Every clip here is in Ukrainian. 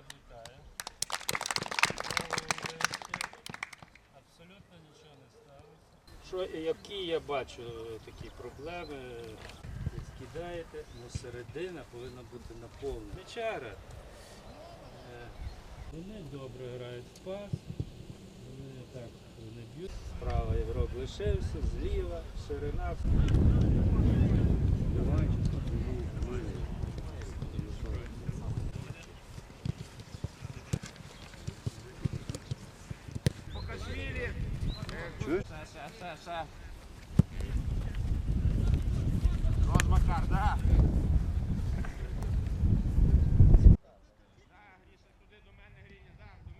вас вітаю. Абсолютно нічого не сталося. Що, які я бачу такі проблеми, ви скидаєте, але середина повинна бути наповнена. Мечара. Е, вони добре грають в пас, вони так вони б'ють. Справа Європ лишився, зліва, ширина. Давай, Чуєш? Ще, ще, ще, ще. Макар, да. Да, Гріша, туди до мене, Гріня, да, до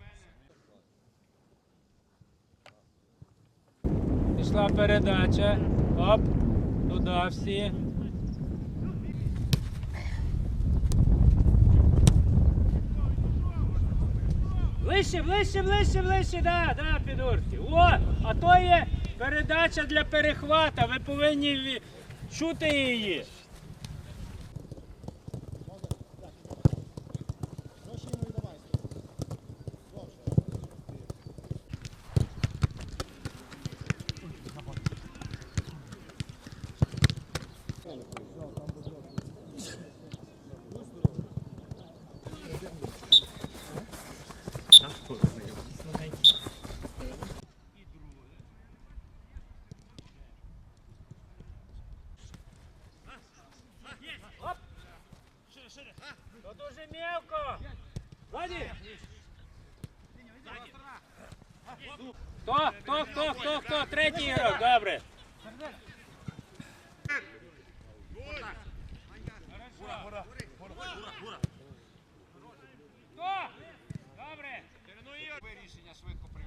мене. Пішла передача. Оп. Туди всі. Ближче, ближче, ближче, ближче, да, да, підурки. О, а то є передача для перехвата. Ви повинні чути її. Тут уже мелко. Сзади. Хто? Хто? Хто? Хто? Хто? Третій ігрок. Добре. Хорошо. Хто? Добре. Швидко прийняти.